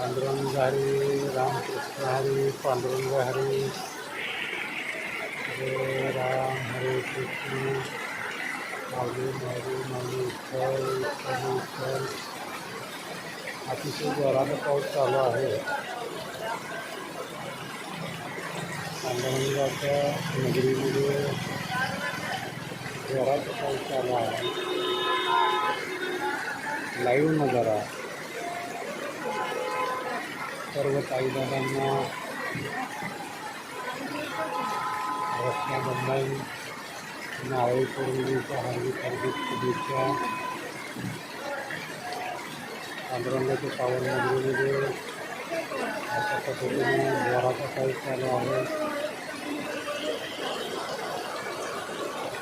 पांडुरंग हरी रामकृष्ण हरी पांडुरंग हरी हरे राम हरे कृष्ण माऊली माऊली माऊली विठ्ठल विठ्ठल विठ्ठल अतिशय जोराचा पाऊस चालू आहे. पांडुरंगाच्या नगरीमध्ये जोराचा पाऊस चालू आहे. लाईव्ह नजारा. perwakilannya rasa damai naik perwira hari terbit kebisa andron itu tahun negeri ini apa satu ini dua rasa kait kalau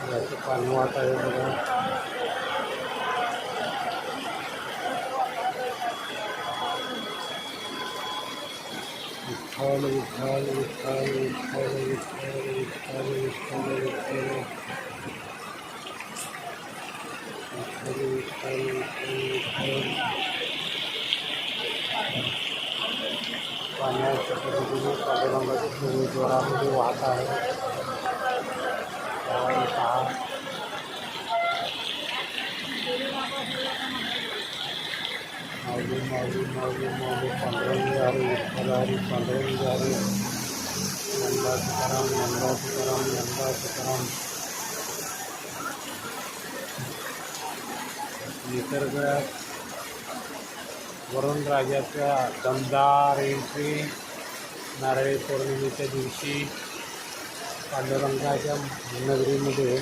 ada itu panuata Vitthal Vitthal Vitthal Vitthal Vitthal Vitthal Vitthal Vitthal Vitthal Vitthal Vitthal Vitthal पाण्याच्या पद्धतीने पांडुरंगाची सुरू जोरामध्ये आगे मागे मागे मागे पंद्रह हजार हरारी पंद्रह हजार नंदा सुतराम नंदा सुतराम वरुण राजाच्या दमदार एंट्री नारळी पौर्णिमेच्या दिवशी पांडुरंगाच्या नगरीमध्ये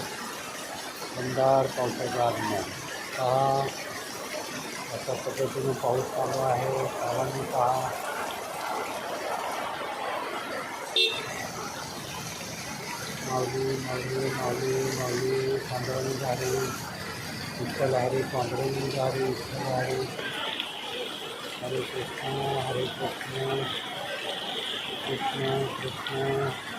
दमदार पावसाचा आगमन हा अशा पद्धतीने पाऊस चालू आहे सर्वांनी पहा माऊली माऊली माऊली विठ्ठल हरी हरे कृष्ण हरे कृष्ण कृष्ण कृष्ण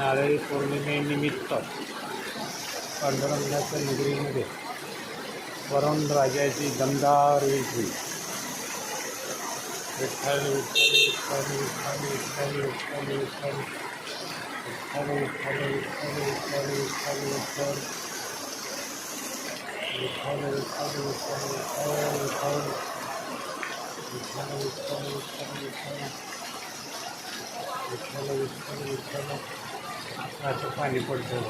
नारळी पौर्णिमेनिमित्त पांडुरंगाच्या नगरीमध्ये वरुण राजाची दमदार विठ्ठल विठ्ठल विठ्ठल विठ्ठल असं पाणी पडतं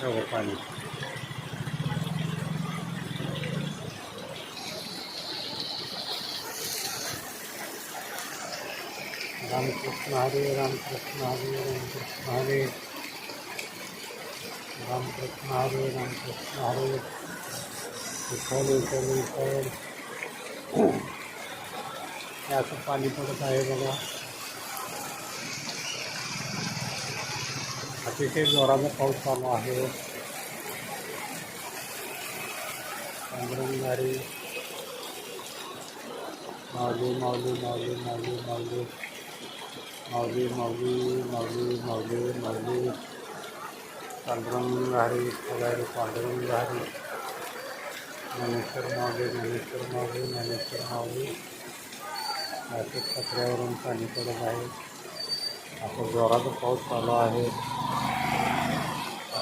सगळं पाणी. रामकृष्ण हरे रामकृष्ण हरे रामकृष्ण हरे. रामकृष्ण हरे रामकृष्ण हरे. विठ्ठल विठ्ठल विठ्ठल हे असं पाणी पडत आहे बघा. अतिशय जोराचा पाऊस चालू आहे पांडुरंगारी माऊली माऊली माऊली माऊली माऊली माऊली माऊली माऊली माऊली माऊली पांडुरंग हरी विठ्ठल हरी पांडुरंग हरी ज्ञानेश्वर माऊली ज्ञानेश्वर माऊली ज्ञानेश्वर माऊली नाशिक कचऱ्यावरून पाणी पडत आहे आता जोराचा पाऊस चालू आहे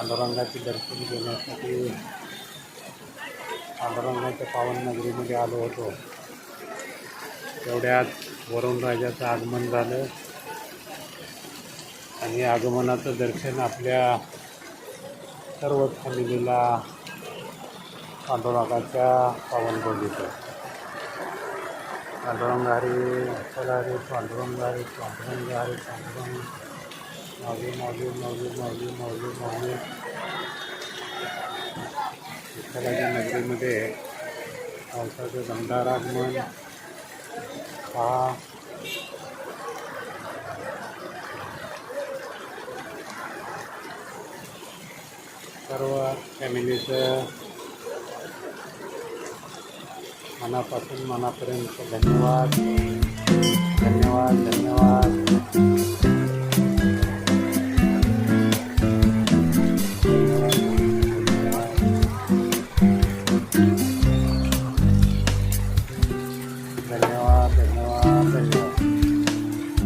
पांडुरंगाचे दर्शन घेण्यासाठी पांडुरंगाच्या पावन नगरीमध्ये आलो होतो. तेवढ्यात वरुणराजाचं आगमन झालं. आणि आगमनाचं दर्शन आपल्या सर्व फॅमिलीला पांडुरंगाच्या पावनभूमीचं पांडुरंग हरी विठ्ठल हरी पांडुरंग हरी पांडुरंग मौजूद मौजूद मौजूद मौजूद मौजूद मौजूद। इस तरह की पहा सर्व फॅमिलीचं मनापासून मनापर्यंत धन्यवाद। धन्यवाद धन्यवाद।